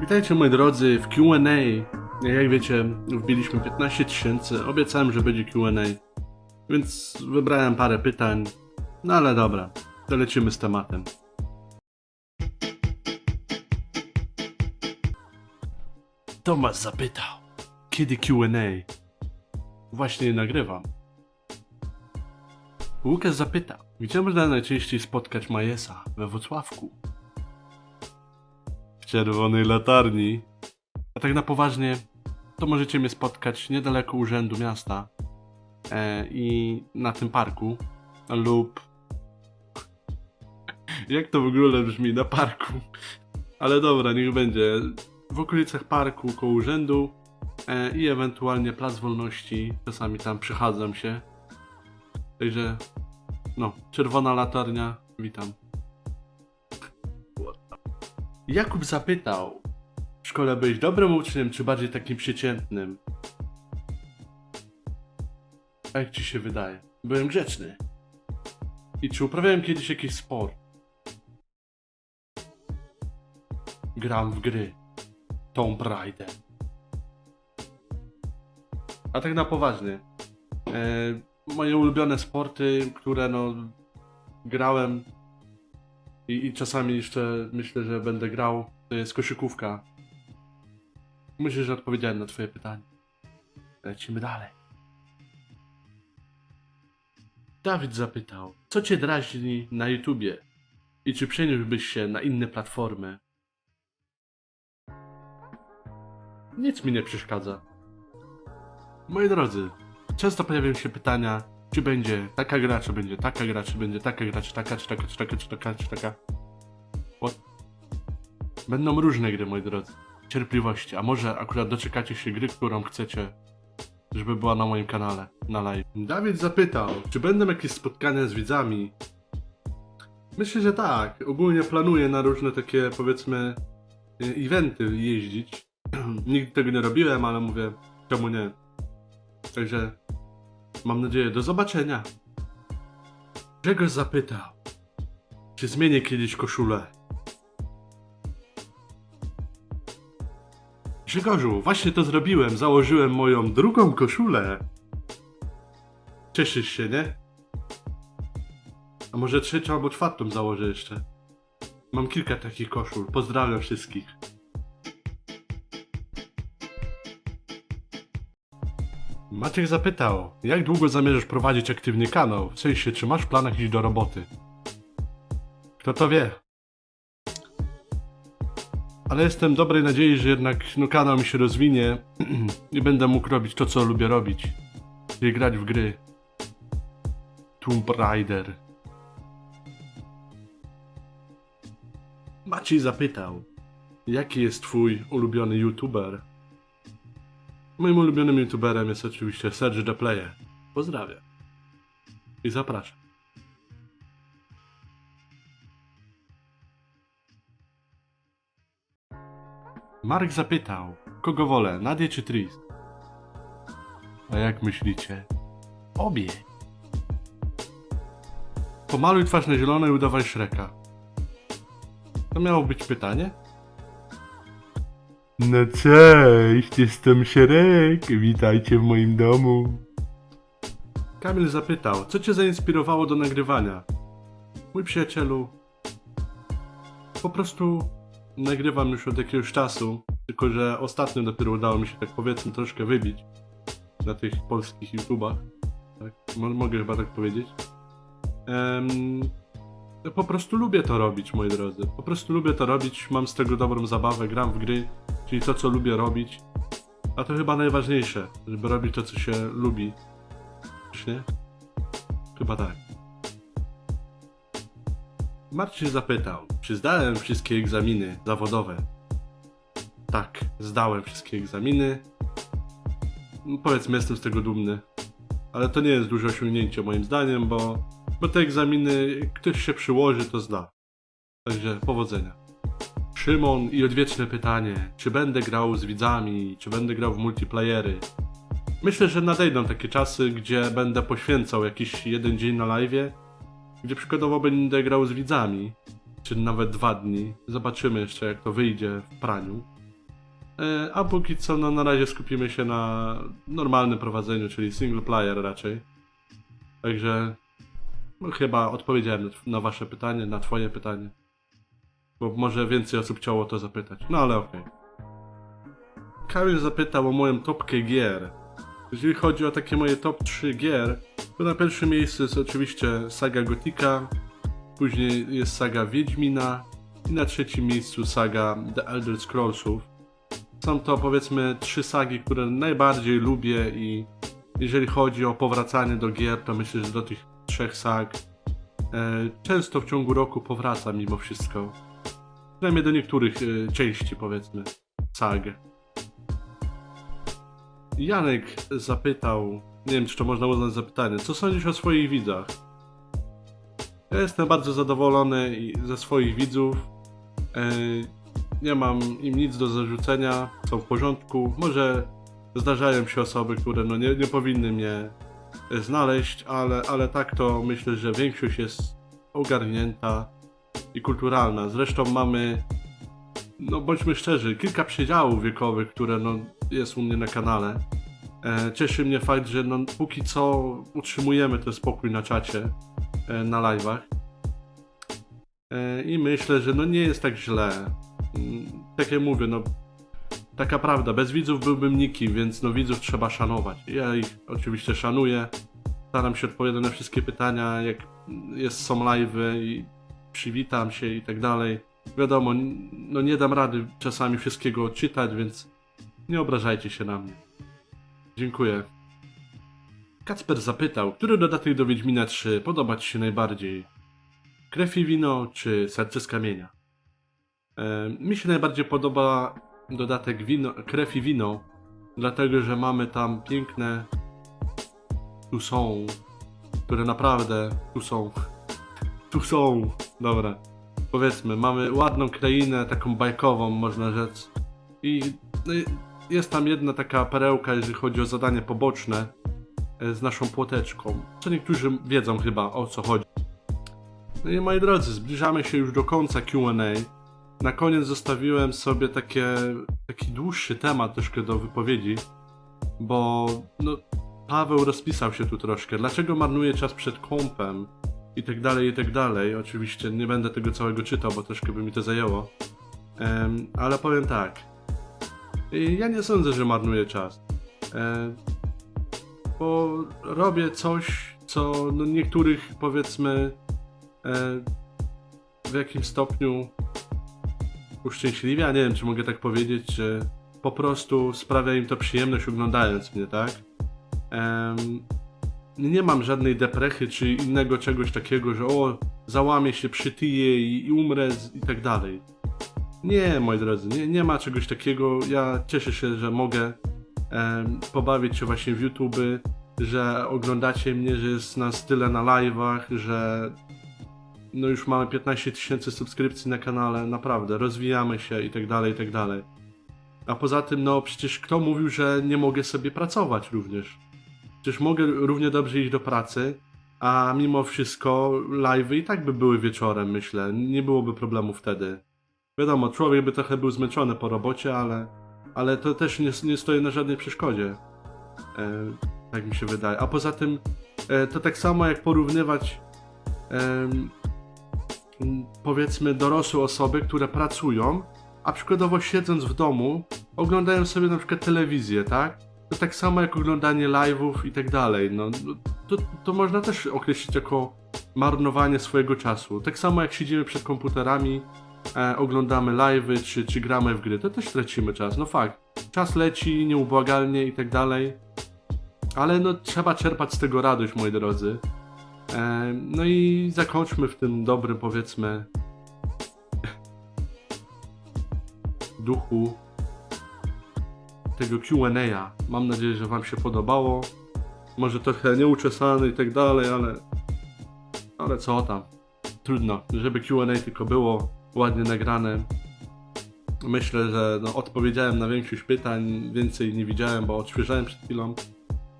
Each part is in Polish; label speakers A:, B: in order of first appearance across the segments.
A: Witajcie moi drodzy w Q&A. Jak wiecie, wbiliśmy 15 tysięcy, obiecałem, że będzie Q&A. Więc wybrałem parę pytań. No ale dobra, to lecimy z tematem. Tomasz zapytał, kiedy Q&A? Właśnie nagrywam. Łukasz zapytał, gdzie można najczęściej spotkać Majesa? We Wrocławku. Czerwonej latarni. A tak na poważnie, to możecie mnie spotkać niedaleko urzędu miasta e, i na tym parku lub jak to w ogóle brzmi na parku? Ale dobra, niech będzie. W okolicach parku, koło urzędu e, i ewentualnie Plac Wolności. Czasami tam przychadzam się. Także, no, czerwona latarnia, witam. Jakub zapytał, w szkole byłeś dobrym uczniem, czy bardziej takim przeciętnym? A jak ci się wydaje? Byłem grzeczny. I czy uprawiałem kiedyś jakiś sport? Gram w gry. Tomb Raider. A tak na poważnie. E, moje ulubione sporty, które no grałem i, i czasami jeszcze myślę, że będę grał, to jest koszykówka. Myślę, że odpowiedziałem na twoje pytanie. Lecimy dalej. Dawid zapytał, co cię drażni na YouTubie? I czy przeniósłbyś się na inne platformy? Nic mi nie przeszkadza. Moi drodzy, często pojawiają się pytania, czy będzie taka gra, czy będzie taka gra, czy będzie taka gra, czy taka, czy taka, czy taka, czy taka, czy taka. What? Będą różne gry, moi drodzy. Cierpliwości, a może akurat doczekacie się gry, którą chcecie, żeby była na moim kanale, na live. Dawid zapytał, czy będą jakieś spotkania z widzami? Myślę, że tak. Ogólnie planuję na różne takie, powiedzmy, e, eventy jeździć. Nigdy tego nie robiłem, ale mówię, czemu nie? Także mam nadzieję, do zobaczenia. Grzegorz zapytał, czy zmienię kiedyś koszulę? Grzegorzu, właśnie to zrobiłem. Założyłem moją drugą koszulę. Cieszysz się, nie? A może trzecią albo czwartą założę jeszcze. Mam kilka takich koszul. Pozdrawiam wszystkich. Maciek zapytał, jak długo zamierzasz prowadzić aktywny kanał? W sensie, czy masz w planach iść do roboty? Kto to wie? Ale jestem dobrej nadziei, że jednak no, kanał mi się rozwinie i będę mógł robić to, co lubię robić. Czyli grać w gry. Tomb Raider. Maciej zapytał, jaki jest twój ulubiony youtuber? Moim ulubionym youtuberem jest oczywiście Serge The Player. Pozdrawiam. I zapraszam. Mark zapytał, kogo wolę, Nadię czy Tris? A jak myślicie? Obie. Pomaluj twarz na zielono i udawaj Shreka. To miało być pytanie? No cześć, jestem Shrek, witajcie w moim domu. Kamil zapytał, co cię zainspirowało do nagrywania? Mój przyjacielu, po prostu nagrywam już od jakiegoś czasu, tylko że ostatnio dopiero udało mi się tak powiedzmy troszkę wybić na tych polskich YouTubach. Tak, mo- mogę chyba tak powiedzieć. No po prostu lubię to robić, moi drodzy. Po prostu lubię to robić, mam z tego dobrą zabawę, gram w gry, czyli to, co lubię robić. A to chyba najważniejsze, żeby robić to, co się lubi. Czy nie? Chyba tak. Marcin zapytał, czy zdałem wszystkie egzaminy zawodowe? Tak, zdałem wszystkie egzaminy. Powiedzmy, jestem z tego dumny. Ale to nie jest duże osiągnięcie moim zdaniem, bo, bo te egzaminy, ktoś się przyłoży, to zda. Także powodzenia. Szymon i odwieczne pytanie, czy będę grał z widzami, czy będę grał w multiplayery. Myślę, że nadejdą takie czasy, gdzie będę poświęcał jakiś jeden dzień na live, gdzie przykładowo będę grał z widzami, czy nawet dwa dni. Zobaczymy jeszcze, jak to wyjdzie w praniu. E, A póki co, no na razie skupimy się na normalnym prowadzeniu, czyli single player raczej. Także no, chyba odpowiedziałem na wasze pytanie, na twoje pytanie. Bo może więcej osób chciało to zapytać. No ale okej. Kamil zapytał o moją topkę gier. Jeżeli chodzi o takie moje top 3 gier, to na pierwszym miejscu jest oczywiście saga Gotika, później jest saga Wiedźmina i na trzecim miejscu saga The Elder Scrollsów. Są to powiedzmy trzy sagi, które najbardziej lubię i jeżeli chodzi o powracanie do gier, to myślę, że do tych trzech sag e, często w ciągu roku powracam mimo wszystko. Przynajmniej do niektórych e, części powiedzmy sag. Janek zapytał, nie wiem czy to można uznać za pytanie, co sądzisz o swoich widzach? Ja jestem bardzo zadowolony ze swoich widzów. E, nie mam im nic do zarzucenia, są w porządku. Może zdarzają się osoby, które no nie, nie powinny mnie znaleźć, ale, ale tak to myślę, że większość jest ogarnięta i kulturalna. Zresztą mamy, no bądźmy szczerzy, kilka przedziałów wiekowych, które no, jest u mnie na kanale. E, cieszy mnie fakt, że no, póki co utrzymujemy ten spokój na czacie, e, na live'ach. E, I myślę, że no nie jest tak źle. Mm, Tak jak mówię, no taka prawda, bez widzów byłbym nikim, więc no widzów trzeba szanować. Ja ich oczywiście szanuję. Staram się odpowiadać na wszystkie pytania, jak jest, są live'y i przywitam się i tak dalej. Wiadomo, no nie dam rady czasami wszystkiego odczytać, więc nie obrażajcie się na mnie. Dziękuję. Kacper zapytał, który dodatek do Wiedźmina 3 podoba Ci się najbardziej? Krew i wino czy serce z kamienia? E, mi się najbardziej podoba dodatek wino, krew i wino, dlatego że mamy tam piękne tu są, które naprawdę tu są. Tu są. Dobra. Powiedzmy, mamy ładną krainę, taką bajkową, można rzec. I no, jest tam jedna taka perełka, jeżeli chodzi o zadanie poboczne e, z naszą płoteczką. Co niektórzy wiedzą chyba o co chodzi. No i moi drodzy, zbliżamy się już do końca QA. Na koniec zostawiłem sobie takie, taki dłuższy temat troszkę do wypowiedzi, bo no, Paweł rozpisał się tu troszkę. Dlaczego marnuje czas przed kąpem? I tak dalej, i tak dalej. Oczywiście nie będę tego całego czytał, bo troszkę by mi to zajęło. Em, ale powiem tak. Ja nie sądzę, że marnuję czas. E, bo robię coś, co no, niektórych powiedzmy e, w jakimś stopniu uszczęśliwia. Nie wiem, czy mogę tak powiedzieć, że po prostu sprawia im to przyjemność oglądając mnie, tak? Em, nie mam żadnej deprechy czy innego czegoś takiego, że o, załamię się, przytyję i, i umrę z, i tak dalej. Nie, moi drodzy, nie, nie ma czegoś takiego. Ja cieszę się, że mogę em, pobawić się właśnie w YouTube, że oglądacie mnie, że jest nas tyle na live'ach, że no już mamy 15 tysięcy subskrypcji na kanale, naprawdę, rozwijamy się i tak dalej, i tak dalej. A poza tym, no przecież kto mówił, że nie mogę sobie pracować również? Przecież mogę równie dobrze iść do pracy, a mimo wszystko live'y i tak by były wieczorem, myślę. Nie byłoby problemu wtedy. Wiadomo, człowiek by trochę był zmęczony po robocie, ale, ale to też nie, nie stoi na żadnej przeszkodzie. E, tak mi się wydaje. A poza tym, e, to tak samo jak porównywać m, powiedzmy dorosłe osoby, które pracują, a przykładowo siedząc w domu, oglądają sobie na przykład telewizję, tak? Tak samo jak oglądanie live'ów i tak dalej. No, to, to można też określić jako marnowanie swojego czasu. Tak samo jak siedzimy przed komputerami, e, oglądamy live'y czy, czy gramy w gry, to też tracimy czas. No fakt, czas leci nieubłagalnie i tak dalej. Ale no trzeba czerpać z tego radość, moi drodzy. E, no i zakończmy w tym dobrym, powiedzmy, duchu tego Q&A. Mam nadzieję, że Wam się podobało. Może trochę nieuczesany i tak dalej, ale ale co tam. Trudno, żeby Q&A tylko było ładnie nagrane. Myślę, że no, odpowiedziałem na większość pytań, więcej nie widziałem, bo odświeżałem przed chwilą.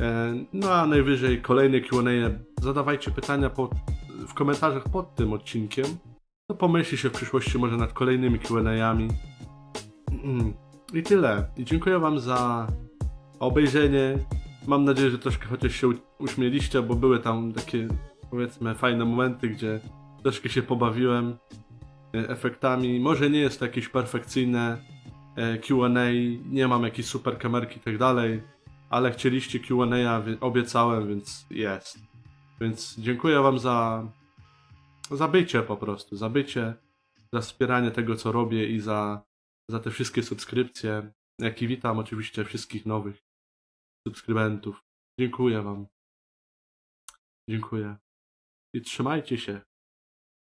A: E, no a najwyżej kolejne Q&A. Zadawajcie pytania pod, w komentarzach pod tym odcinkiem. To pomyśli się w przyszłości może nad kolejnymi Q&A-ami. I tyle. I dziękuję wam za obejrzenie. Mam nadzieję, że troszkę chociaż się uśmieliście, bo były tam takie, powiedzmy, fajne momenty, gdzie troszkę się pobawiłem e, efektami. Może nie jest to jakieś perfekcyjne e, Q&A, nie mam jakiejś super kamerki i tak dalej, ale chcieliście Q&A, obiecałem, więc jest. Więc dziękuję wam za, za bycie po prostu, za bycie, za wspieranie tego, co robię i za, za te wszystkie subskrypcje, jak i witam oczywiście wszystkich nowych subskrybentów. Dziękuję wam. Dziękuję. I trzymajcie się.